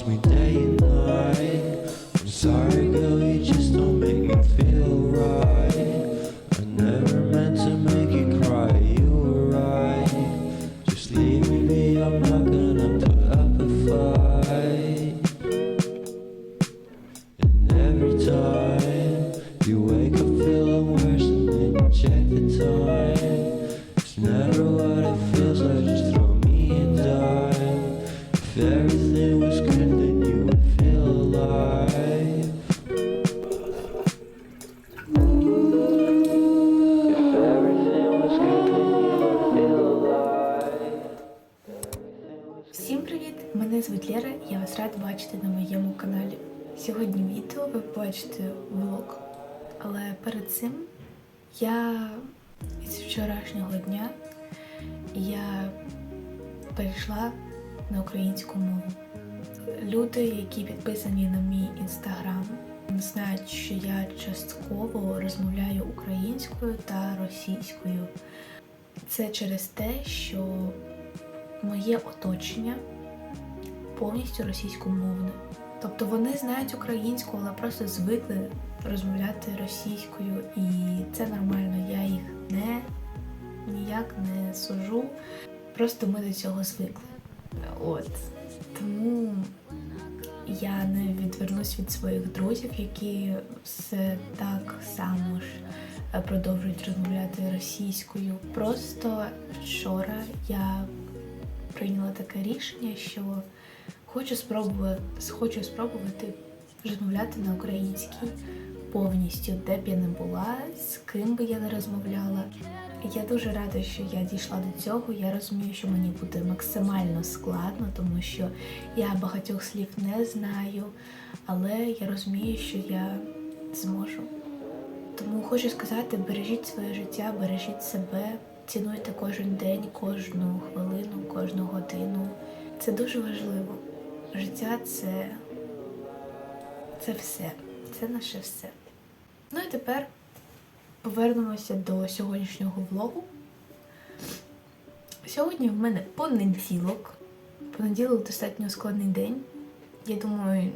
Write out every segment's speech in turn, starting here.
Calls me day and night. I'm sorry, я із вчорашнього дня я перейшла на українську мову. Люди, які підписані на мій інстаграм, знають, що я частково розмовляю українською та російською. Це через те, що моє оточення повністю російськомовне. Тобто вони знають українську, але просто звикли розмовляти російською, і це нормально. Я їх не ніяк не сужу. Просто ми до цього звикли. От тому я не відвернусь від своїх друзів, які все так само ж е, продовжують розмовляти російською. Просто вчора я прийняла таке рішення, що хочу спробувати, хочу спробувати розмовляти на українській повністю, де б я не була, з ким би я не розмовляла. Я дуже рада, що я дійшла до цього. Я розумію, що мені буде максимально складно, тому що я багатьох слів не знаю, але я розумію, що я зможу. Тому хочу сказати: бережіть своє життя, бережіть себе, цінуйте кожен день, кожну хвилину, кожну годину. Це дуже важливо. Життя це, це все. Це наше все. Ну і тепер повернемося до сьогоднішнього влогу. Сьогодні в мене понеділок. Понеділок достатньо складний день. Я думаю,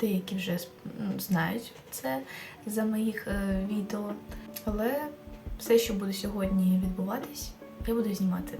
деякі вже ну, знають це за моїх е, відео. Але все, що буде сьогодні відбуватись, я буду знімати.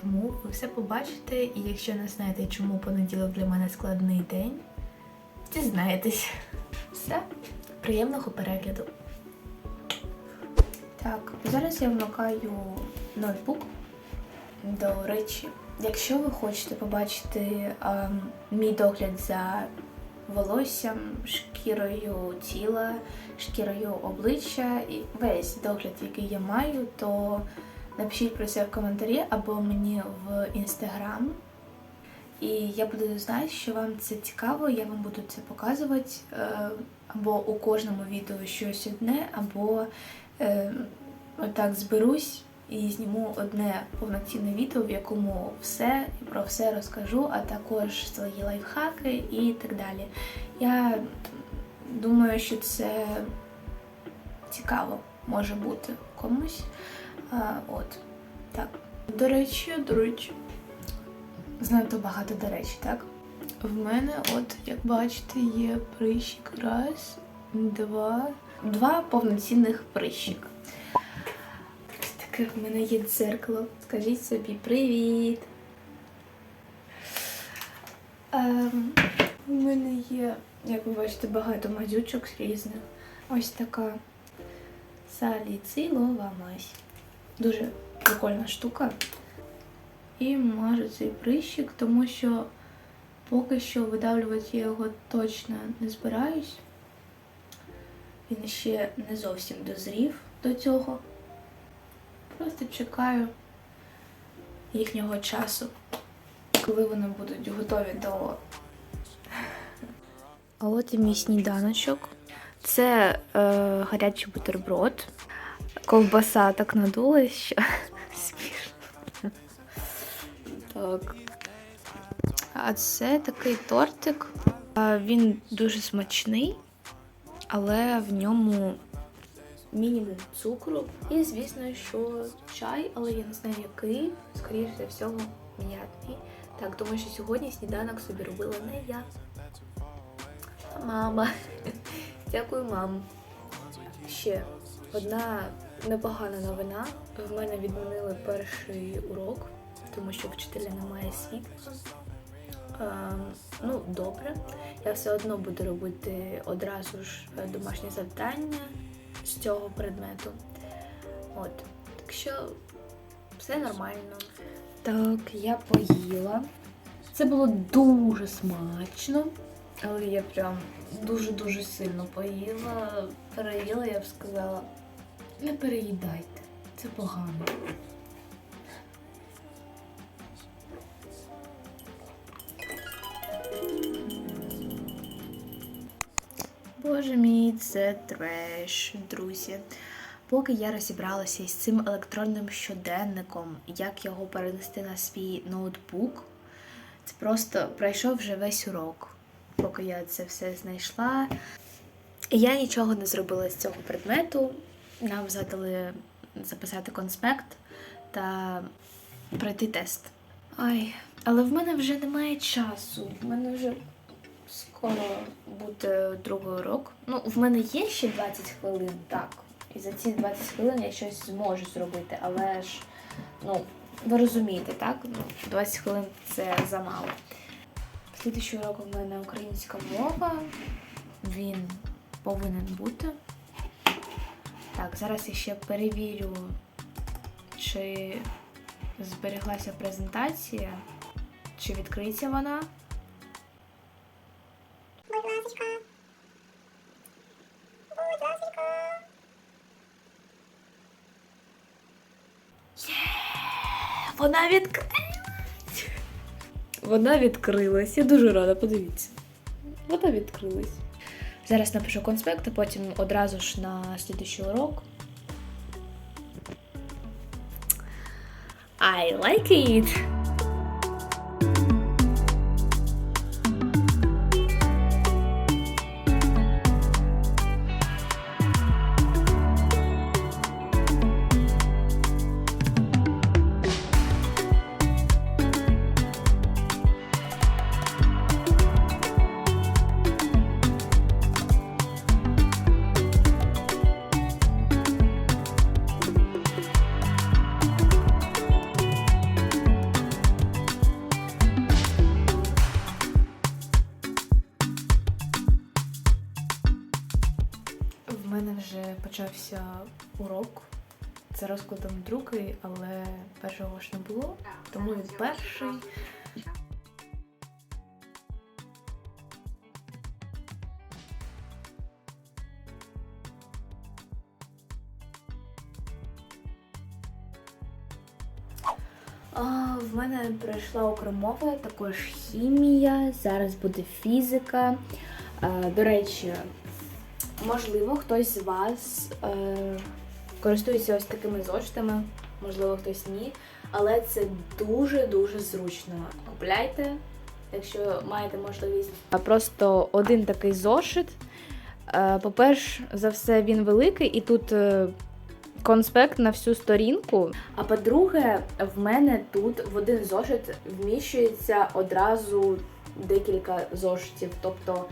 Тому ви все побачите, і якщо не знаєте, чому понеділок для мене складний день, дізнаєтесь. Все, приємного перегляду. Так, зараз я вмикаю ноутбук. До речі, якщо ви хочете побачити а, мій догляд за волоссям, шкірою тіла, шкірою обличчя і весь догляд, який я маю, то напишіть про це в коментарі або мені в інстаграм. І я буду знати, що вам це цікаво, я вам буду це показувати е, або у кожному відео щось одне, або е, отак зберусь і зніму одне повноцінне відео, в якому все і про все розкажу, а також свої лайфхаки і так далі. Я думаю, що це цікаво може бути комусь. А, от так. До речі, до речі, знато багато до речі, так? В мене, от, як бачите, є прищик. Раз, два, два повноцінних прищика. Ось таке в мене є дзеркало. Скажіть собі привіт. Ем, у мене є, як ви бачите, багато мазючок різних. Ось така саліцилова мазь. Дуже прикольна штука. І мажу цей прищик, тому що поки що видавлювати я його точно не збираюсь. Він ще не зовсім дозрів до цього. Просто чекаю їхнього часу, коли вони будуть готові до. А от і мій сніданочок. Це е, гарячий бутерброд. Ковбаса так надулась, що смішно. Так. А це такий тортик. Він дуже смачний, але в ньому мінімум цукру. І, звісно, що чай, але я не знаю який, скоріше всього, м'ятний. Так, тому що сьогодні сніданок собі робила не я. А мама. Дякую, мам. Ще одна непогана новина. В мене відмінили перший урок, тому що вчителя немає світла. Ем, ну, добре. Я все одно буду робити одразу ж е, домашнє завдання з цього предмету. От. Так що все нормально. Так, я поїла. Це було дуже смачно, але я прям дуже-дуже сильно поїла. Переїла, я б сказала. Не переїдайте, це погано. Боже мій, це треш, друзі. Поки я розібралася із цим електронним щоденником, як його перенести на свій ноутбук, це просто пройшов вже весь урок, поки я це все знайшла. Я нічого не зробила з цього предмету. Нам задали записати конспект та пройти тест. Ай, але в мене вже немає часу. В мене вже скоро буде другий урок. Ну, в мене є ще 20 хвилин, так. І за ці 20 хвилин я щось зможу зробити, але ж, ну, ви розумієте, так? Ну, 20 хвилин це замало. Слідуючий урок у мене українська мова. Він повинен бути. Так, зараз я ще перевірю, чи збереглася презентація, чи відкриється вона. Будь ласочка. Будь ласочка. Вона відкрилась. Вона відкрилась. Я дуже рада, подивіться. Вона відкрилась. Зараз напишу конспект, а потім одразу ж на слідуючий урок. I like it! Це розкладом другий, але першого ж не було, тому він перший. В мене пройшла окремова, також хімія, зараз буде фізика. До речі, Можливо, хтось з вас користується ось такими зошитами, можливо, хтось ні. Але це дуже-дуже зручно. Купляйте, якщо маєте можливість. Просто один такий зошит. Е, по-перше, за все, він великий, і тут е, конспект на всю сторінку. А по-друге, в мене тут в один зошит вміщується одразу декілька зошитів. Тобто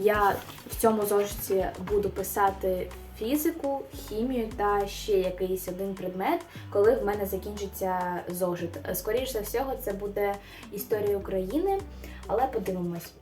я в цьому зошиті буду писати фізику, хімію та ще якийсь один предмет, коли в мене закінчиться зошит. Скоріше за всього, це буде історія України, але подивимось.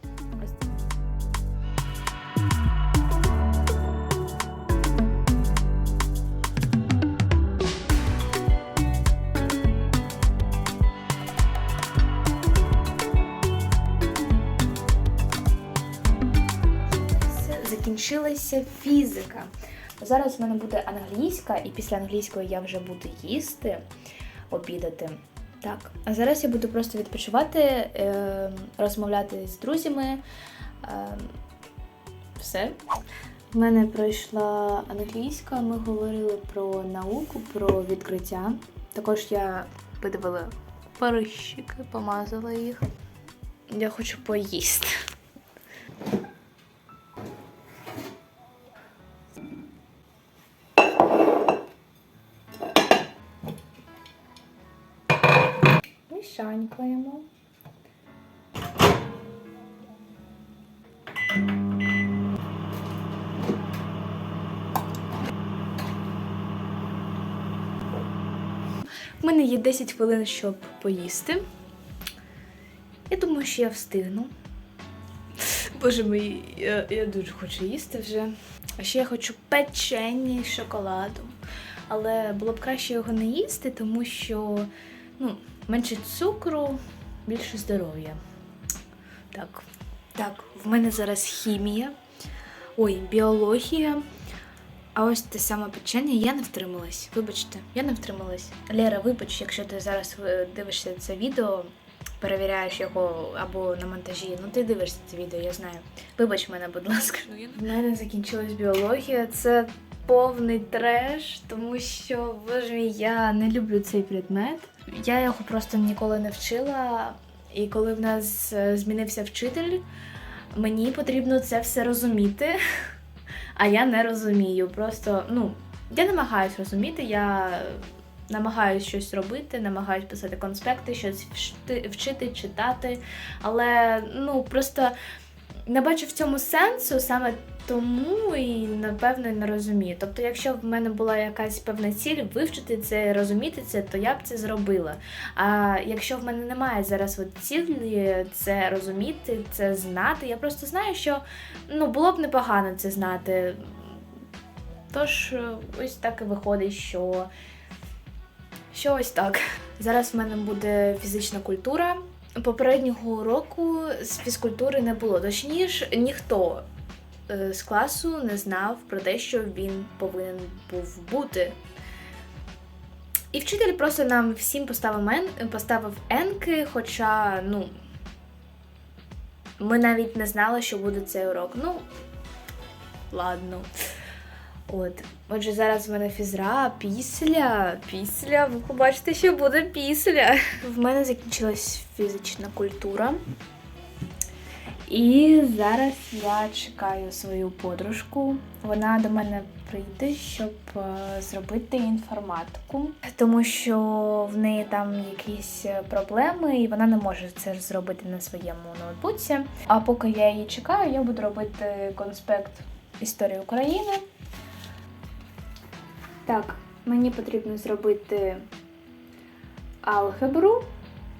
Закінчилася фізика. Зараз в мене буде англійська, і після англійської я вже буду їсти, обідати. Так, а зараз я буду просто відпочивати, е, розмовляти з друзями. Е, все. В мене пройшла англійська, ми говорили про науку, про відкриття. Також я видавила перищики, помазала їх. Я хочу поїсти. шанькаємо. У мене є 10 хвилин, щоб поїсти. Я думаю, що я встигну. Боже мій, я, я дуже хочу їсти вже. А ще я хочу печені з шоколадом. Але було б краще його не їсти, тому що ну, менше цукру, більше здоров'я. Так, так, в мене зараз хімія, ой, біологія. А ось те саме печення, я не втрималась. Вибачте, я не втрималась. Лера, вибач, якщо ти зараз е, дивишся це відео, перевіряєш його або на монтажі. Ну ти дивишся це відео, я знаю. Вибач мене, будь ласка. В мене закінчилась біологія. Це повний треш, тому що, боже мій, я не люблю цей предмет. Я його просто ніколи не вчила. І коли в нас е, змінився вчитель, мені потрібно це все розуміти. А я не розумію. Просто, ну, я намагаюсь розуміти, я намагаюсь щось робити, намагаюсь писати конспекти, щось вчити, читати. Але ну просто не бачу в цьому сенсу саме тому і напевно не розумію. Тобто, якщо в мене була якась певна ціль вивчити це, розуміти це, то я б це зробила. А якщо в мене немає зараз от цілі це розуміти, це знати, я просто знаю, що ну було б непогано це знати. Тож ось так і виходить, що, що ось так. Зараз в мене буде фізична культура. Попереднього уроку з фізкультури не було. Точніше, ніхто е, з класу не знав про те, що він повинен був бути. І вчитель просто нам всім поставив, мен, поставив енки, хоча, ну, ми навіть не знали, що буде цей урок. Ну, ладно. От. Отже, зараз в мене фізра після. Після. Ви побачите, що буде після. В мене закінчилась фізична культура. І зараз я чекаю свою подружку. Вона до мене прийде, щоб е, зробити інформатику, тому що в неї там якісь проблеми, і вона не може це зробити на своєму ноутбуці. А поки я її чекаю, я буду робити конспект історії України. Так, мені потрібно зробити алгебру,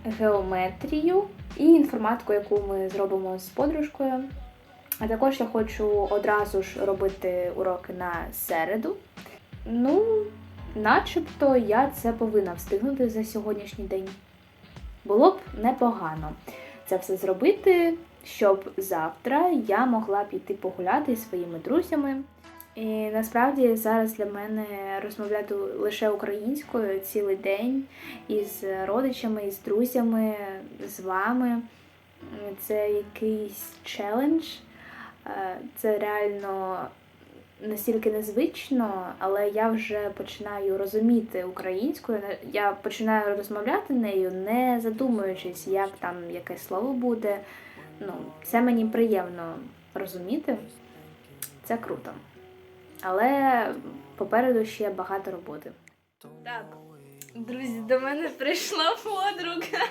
геометрію і інформатику, яку ми зробимо з подружкою. А також я хочу одразу ж робити уроки на середу. Ну, начебто я це повинна встигнути за сьогоднішній день. Було б непогано це все зробити, щоб завтра я могла піти погуляти зі своїми друзями. І насправді зараз для мене розмовляти лише українською цілий день із родичами, із друзями, з вами. Це якийсь челендж. Е, Це реально настільки незвично, але я вже починаю розуміти українською. Я починаю розмовляти нею, не задумуючись, як там яке слово буде. Ну, це мені приємно розуміти. Це круто. Але попереду ще багато роботи. Так, друзі, до мене прийшла подруга.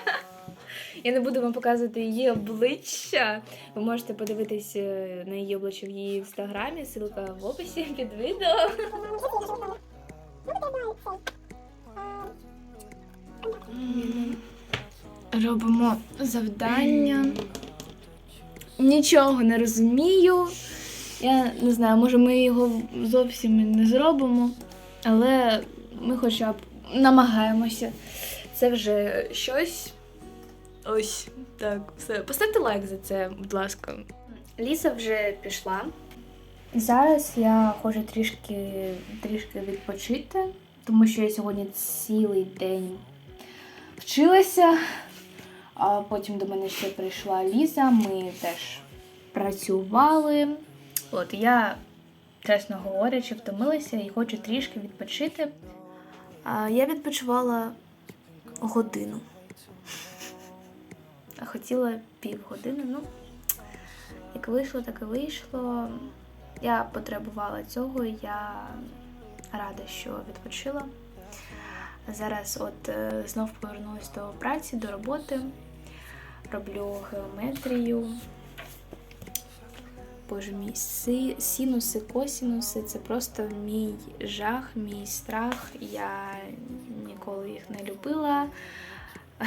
Я не буду вам показувати її обличчя. Ви можете подивитись е, на її обличчя в її інстаграмі, ссылка в описі під відео. Робимо завдання. Нічого не розумію. Я не знаю, може ми його зовсім не зробимо, але ми хоча б намагаємося. Це вже щось. Ось так, все. Поставте лайк за це, будь ласка. Ліса вже пішла. Зараз я хочу трішки, трішки відпочити, тому що я сьогодні цілий день вчилася, а потім до мене ще прийшла Ліза. Ми теж працювали. От я, чесно говорячи, втомилася і хочу трішки відпочити. А я відпочивала годину. А хотіла півгодини. Ну, як вийшло, так і вийшло. Я потребувала цього, я рада, що відпочила. Зараз от е, знов повернулася до праці, до роботи. Роблю геометрію. Боже мій, си, синуси, косінуси це просто мій жах, мій страх. Я ніколи їх не любила.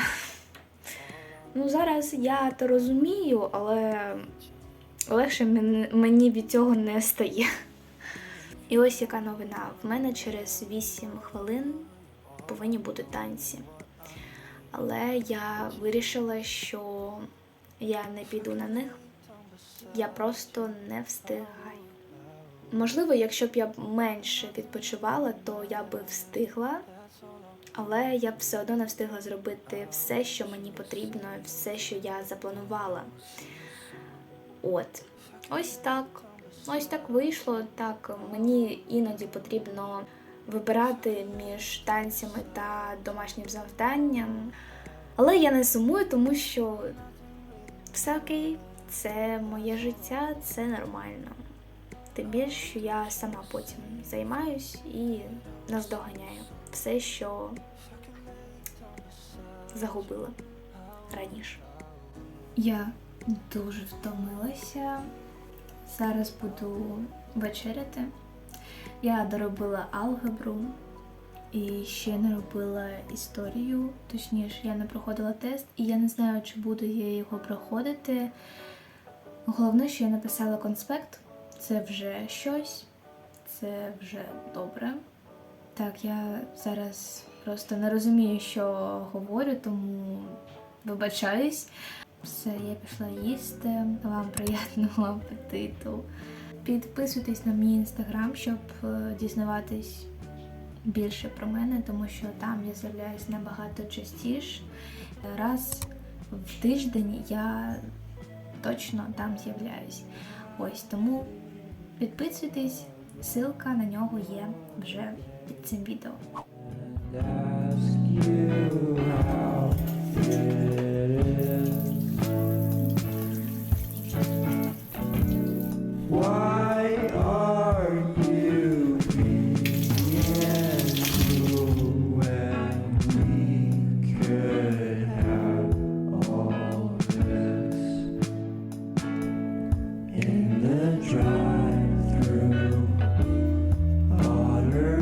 Ну, зараз я то розумію, але легше мені від цього не стає. І ось яка новина. В мене через 8 хвилин повинні бути танці. Але я вирішила, що я не піду на них. Я просто не встигаю. Можливо, якщо б я менше відпочивала, то я би встигла, але я б все одно не встигла зробити все, що мені потрібно, все, що я запланувала. От. Ось так. Ось так вийшло. Так, мені іноді потрібно вибирати між танцями та домашнім завданням. Але я не сумую, тому що все окей, це моє життя, це нормально. Тим більше, що я сама потім займаюсь і наздоганяю все, що загубила раніше. Я дуже втомилася. Зараз буду вечеряти. Я доробила алгебру і ще не робила історію. Точніше, я не проходила тест, і я не знаю, чи буду я його проходити. Головне, що я написала конспект, це вже щось, це вже добре. Так, я зараз просто не розумію, що говорю, тому вибачаюсь. Все, я пішла їсти. Вам приємного апетиту. Підписуйтесь на мій інстаграм, щоб е, дізнаватись більше про мене, тому що там я з'являюсь набагато частіше. Раз в тиждень я точно там з'являюсь. Ось тому підписуйтесь, ссылка на нього є вже під цим відео.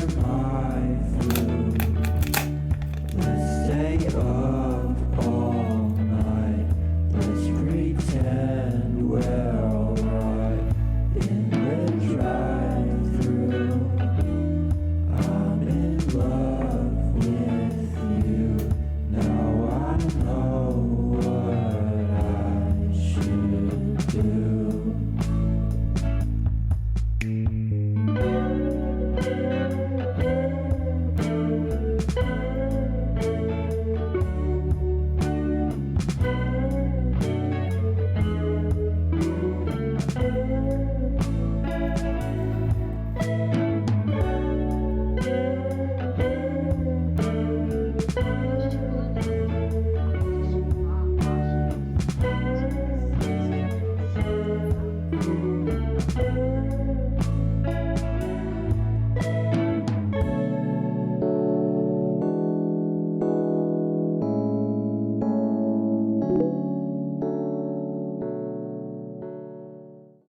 time.